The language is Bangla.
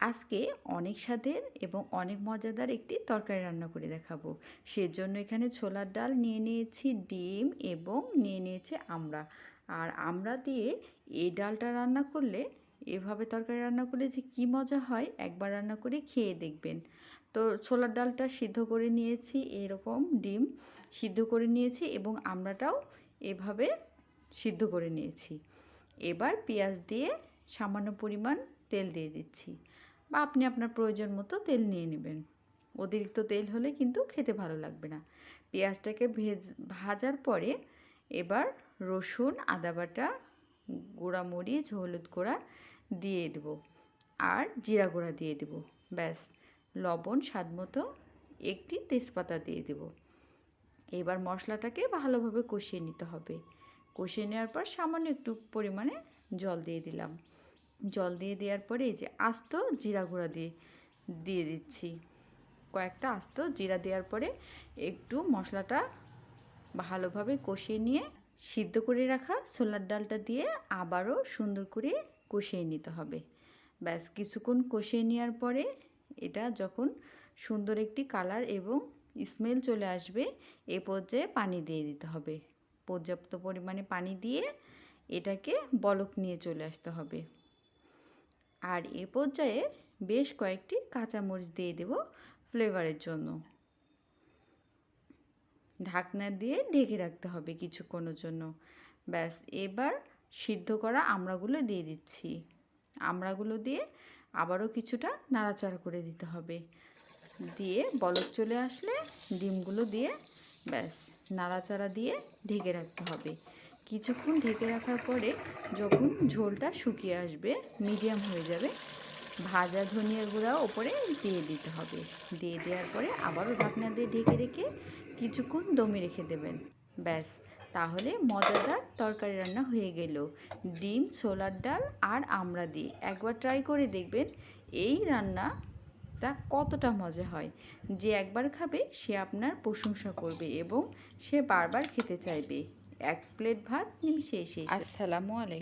আজকে অনেক স্বাদের এবং অনেক মজাদার একটি তরকারি রান্না করে দেখাবো। সেজন্য এখানে ছোলার ডাল নিয়ে নিয়েছি, ডিম এবং নিয়ে নিয়েছি আমড়া। আর আমরা দিয়ে এই ডালটা রান্না করলে, এভাবে তরকারি রান্না করলে যে কী মজা হয়, একবার রান্না করে খেয়ে দেখবেন। তো ছোলার ডালটা সিদ্ধ করে নিয়েছি এরকম ডিম সিদ্ধ করে নিয়েছি এবং আমরাটাও এভাবে সিদ্ধ করে নিয়েছি। এবার পেঁয়াজ দিয়ে সামান্য পরিমাণ তেল দিয়ে দিচ্ছি। বা আপনি আপনার প্রয়োজন মতো তেল নিয়ে নেবেন। অতিরিক্ত তেল হলে কিন্তু খেতে ভালো লাগবে না। পেঁয়াজটাকে ভেজ, ভাজার পরে এবার রসুন, আদা বাটা, গুঁড়া মরিচ, হলুদ গুঁড়া দিয়ে দেবো। আর জিরা গুঁড়া দিয়ে দেবো। ব্যাস, লবণ, স্বাদ মতো একটি তেজপাতা দিয়ে দেব। এবার মশলাটাকে ভালোভাবে কষিয়ে নিতে হবে। কষিয়ে নেওয়ার পর সামান্য একটু পরিমাণে জল দিয়ে দিলাম। জল দিয়ে দেওয়ার পরে এই যে আস্ত জিরা গুঁড়া দিয়ে দিয়ে দিচ্ছি। কয়েকটা আস্ত জিরা দেওয়ার পরে একটু মশলাটা ভালোভাবে কষিয়ে নিয়ে, সিদ্ধ করে রাখা ছোলার ডালটা দিয়ে আবারও সুন্দর করে কষিয়ে নিতে হবে। ব্যাস, কিছুক্ষণ কষিয়ে নেওয়ার পরে এটা যখন সুন্দর একটি কালার এবং স্মেল চলে আসবে, এ পর্যায়ে পানি দিয়ে দিতে হবে। পর্যাপ্ত পরিমাণে পানি দিয়ে এটাকে বলক নিয়ে চলে আসতে হবে। আর এ পর্যায়ে বেশ কয়েকটি কাঁচামরিচ দিয়ে দেব ফ্লেভারের জন্য। ঢাকনা দিয়ে ঢেকে রাখতে হবে কিছুক্ষণের জন্য। ব্যাস, এবার সিদ্ধ করা আমড়াগুলো দিয়ে দিচ্ছি। আমড়াগুলো দিয়ে আবারও কিছুটা নাড়াচাড়া করে দিতে হবে। দিয়ে বলক চলে আসলে ডিমগুলো দিয়ে ব্যাস, নাড়াচাড়া দিয়ে ঢেকে রাখতে হবে। কিছুক্ষণ ঢেকে রাখার পরে যখন ঝোলটা শুকিয়ে আসবে, মিডিয়াম হয়ে যাবে, ভাজা ধনিয়া গুঁড়া ওপরে দিয়ে দিতে হবে। দিয়ে দেওয়ার পরে আবারও ঢাকনা দিয়ে ঢেকে রেখে কিছুক্ষণ দমে রেখে দেবেন। ব্যাস, তাহলে মজাদার তরকারি রান্না হয়ে গেল। ডিম, ছোলার ডাল আর আমরা দিই একবার ট্রাই করে দেখবেন এই রান্নাটা কতটা মজা হয়। যে একবার খাবে সে আপনার প্রশংসা করবে এবং সে বারবার খেতে চাইবে। এক প্লেট ভাত নিমিশে এসে আসসালামু আলাইকুম।